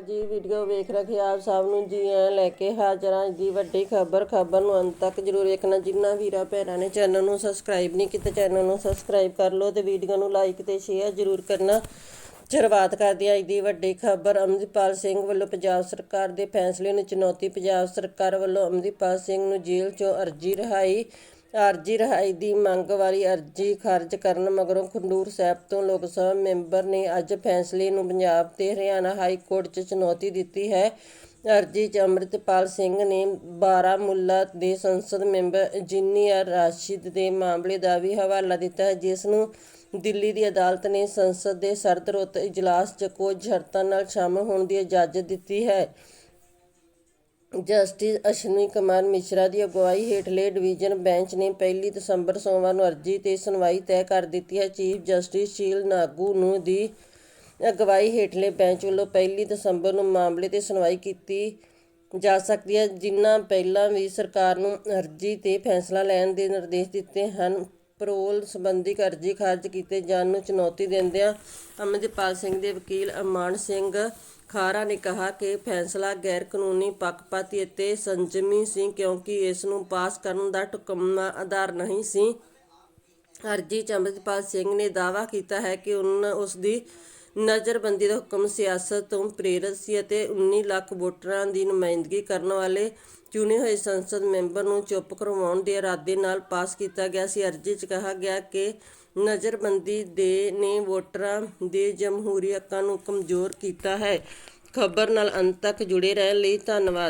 ਜੀ ਵੀਡੀਓ ਵੇਖ ਰਹੇ ਆਪ ਸਭ ਨੂੰ ਜੀ ਐ ਲੈ ਕੇ ਹਾਜ਼ਰ। ਹਾਂ ਦੀ ਵੱਡੀ ਖਬਰ ਖਬਰ ਨੂੰ ਅੰਤ ਤੱਕ ਜਰੂਰ ਵੇਖਣਾ। ਜਿੰਨਾ ਵੀਰਾਂ ਭੈਣਾਂ ਨੇ ਚੈਨਲ ਨੂੰ ਸਬਸਕ੍ਰਾਈਬ ਨਹੀਂ ਕੀਤਾ ਚੈਨਲ ਨੂੰ ਸਬਸਕ੍ਰਾਈਬ ਕਰ ਲਓ ਤੇ ਵੀਡੀਓ ਨੂੰ ਲਾਈਕ ਤੇ ਸ਼ੇਅਰ ਜਰੂਰ ਕਰਨਾ। ਸ਼ੁਰੂਆਤ ਕਰਦੇ ਅੱਜ ਦੀ ਵੱਡੀ ਖਬਰ। ਅਮਰਿਤਪਾਲ ਸਿੰਘ ਵੱਲੋਂ ਪੰਜਾਬ ਸਰਕਾਰ ਦੇ ਫੈਸਲੇ ਨੂੰ ਚੁਣੌਤੀ। ਪੰਜਾਬ ਸਰਕਾਰ ਵੱਲੋਂ ਅਮਰਿਤਪਾਲ ਸਿੰਘ ਨੂੰ ਜੇਲ੍ਹ 'ਚੋਂ ਅਰਜੀ ਰਿਹਾਈ। ਅਰਜੀ ਰਿਹਾਈ ਦੀ ਮੰਗ ਵਾਲੀ ਅਰਜੀ ਖਾਰਜ ਕਰਨ ਮਗਰੋਂ ਖੰਡੂਰ ਸਾਹਿਬ ਤੋਂ ਲੋਕ ਸਭਾ ਮੈਂਬਰ ਨੇ ਅੱਜ ਫੈਸਲੇ ਨੂੰ ਪੰਜਾਬ ਤੇ ਹਰਿਆਣਾ ਹਾਈ ਕੋਰਟ 'ਚ ਚੁਣੌਤੀ ਦਿੱਤੀ ਹੈ। ਅਰਜੀ 'ਚ ਅੰਮ੍ਰਿਤਪਾਲ ਸਿੰਘ ਨੇ ਬਾਰਾਮੁੱਲਾ ਦੇ ਸੰਸਦ ਮੈਂਬਰ ਇੰਜੀਨੀਅਰ ਰਾਸ਼ਿਦ ਦੇ ਮਾਮਲੇ ਦਾ ਵੀ ਹਵਾਲਾ ਦਿੱਤਾ ਹੈ, ਜਿਸ ਨੂੰ ਦਿੱਲੀ ਦੀ ਅਦਾਲਤ ਨੇ ਸੰਸਦ ਦੇ ਸਰਦਰੁੱਤ ਇਜਲਾਸ 'ਚ ਕੁਝ ਸ਼ਰਤਾਂ ਨਾਲ ਸ਼ਾਮਲ ਹੋਣ ਦੀ ਇਜਾਜ਼ਤ ਦਿੱਤੀ ਹੈ। ਜਸਟਿਸ ਅਸ਼ਵਨੀ ਕੁਮਾਰ ਮਿਸ਼ਰਾ ਦੀ ਅਗਵਾਈ ਹੇਠਲੇ ਡਿਵੀਜ਼ਨ ਬੈਂਚ ਨੇ ਪਹਿਲੀ ਦਸੰਬਰ ਸੋਮਵਾਰ ਨੂੰ ਅਰਜੀ ਤੇ ਸੁਣਵਾਈ ਤੈਅ ਕਰ ਦਿੱਤੀ ਹੈ। ਚੀਫ ਜਸਟਿਸ ਸ਼ੀਲ ਨਾਗੂ ਨੂੰ ਦੀ ਅਗਵਾਈ ਹੇਠਲੇ ਬੈਂਚ ਵੱਲੋਂ ਪਹਿਲੀ ਦਸੰਬਰ ਨੂੰ ਮਾਮਲੇ ਤੇ ਸੁਣਵਾਈ ਕੀਤੀ ਜਾ ਸਕਦੀ ਹੈ, ਜਿਨ੍ਹਾਂ ਪਹਿਲਾਂ ਵੀ ਸਰਕਾਰ ਨੂੰ ਅਰਜੀ ਤੇ ਫੈਸਲਾ ਲੈਣ ਦੇ ਨਿਰਦੇਸ਼ ਦਿੱਤੇ ਹਨ। ਪਰੋਲ ਸੰਬੰਧੀ ਅਰਜੀ ਖਾਰਜ ਕੀਤੇ ਜਾਣ ਨੂੰ ਚੁਣੌਤੀ ਦਿੰਦਿਆਂ ਅਮਰਜੀਤ ਸਿੰਘ ਦੇ ਵਕੀਲ ਅਮਾਨ ਸਿੰਘ ਖਾਰਾ ਨੇ ਕਿਹਾ ਕਿ ਫੈਸਲਾ ਗੈਰ ਕਾਨੂੰਨੀ ਪੱਖਪਾਤੀ ਅਤੇ ਸੰਜਮੀ ਸੀ ਕਿਉਂਕਿ ਇਸ ਨੂੰ ਪਾਸ ਕਰਨ ਦਾ ਢੁਕਮਾ ਆਧਾਰ ਨਹੀਂ ਸੀ। ਅਰਜੀ ਚ ਅੰਮ੍ਰਿਤਪਾਲ ਸਿੰਘ ਨੇ ਦਾਅਵਾ ਕੀਤਾ ਹੈ ਕਿ ਉਨ ਉਸ ਦੀ ਨਜ਼ਰਬੰਦੀ ਦਾ ਹੁਕਮ ਸਿਆਸਤ ਤੋਂ ਪ੍ਰੇਰਿਤ ਸੀ ਅਤੇ 19 ਲੱਖ ਵੋਟਰਾਂ ਦੀ ਨੁਮਾਇੰਦਗੀ ਕਰਨ ਵਾਲੇ ਚੁਣੇ ਹੋਏ ਸੰਸਦ ਮੈਂਬਰ ਨੂੰ ਚੁੱਪ ਕਰਵਾਉਣ ਦੇ ਇਰਾਦੇ ਨਾਲ ਪਾਸ ਕੀਤਾ ਗਿਆ ਸੀ। ਅਰਜੀ 'ਚ ਕਿਹਾ ਗਿਆ ਕਿ ਨਜ਼ਰਬੰਦੀ ਦੇ ਨੇ ਵੋਟਰਾਂ ਦੇ ਜਮਹੂਰੀ ਹੱਕਾਂ ਨੂੰ ਕਮਜ਼ੋਰ ਕੀਤਾ ਹੈ। ਖਬਰ ਨਾਲ ਅੰਤ ਤੱਕ ਜੁੜੇ ਰਹਿਣ ਲਈ ਧੰਨਵਾਦ।